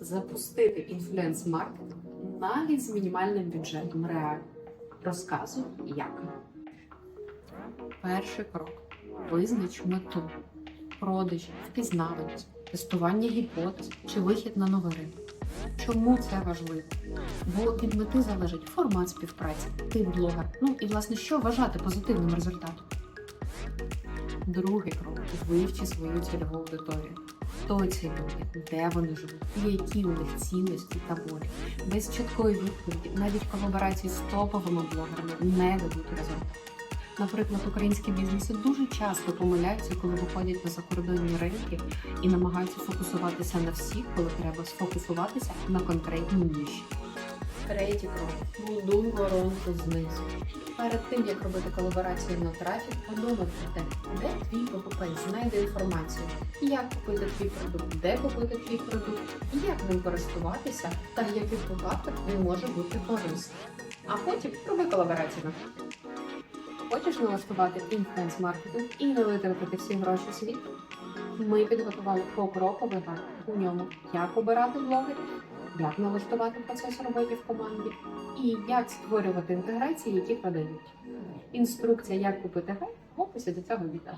запустити інфлюенс-маркетинг навіть з мінімальним бюджетом реально. Розказую, як. Перший крок. Визнач мету, продажі, впізнаваність, тестування гіпотез чи вихід на новий ринок. Чому це важливо? Бо від мети залежить формат співпраці, тип блогера, ну і власне що вважати позитивним результатом. Другий крок вивчи свою цільову аудиторію. Хто ці люди, де вони живуть, які у них цінності та болі. Без чіткої відповіді навіть колаборації з топовими блогерами не дадуть результату. Наприклад, українські бізнеси дуже часто помиляються, коли виходять на закордонні ринки і намагаються фокусуватися на всіх, коли треба сфокусуватися на конкретній ніші. Третій крок будуй воронку знизу. Перед тим як робити колаборацію на трафік, подумай про те, де твій покупець знайде інформацію, як купити твій продукт, де купити твій продукт, як ним користуватися та в яких випадках він може бути корисним. А потім роби колаборацію. Хочеш налаштувати інфлюенс-маркетинг і не витратити всі гроші світу? Ми підготували покроковий гайд у ньому, як обирати блогерів, як налаштувати процес роботи в команді і як створювати інтеграції, які продають. Інструкція, як купити гайд в описі до цього відео.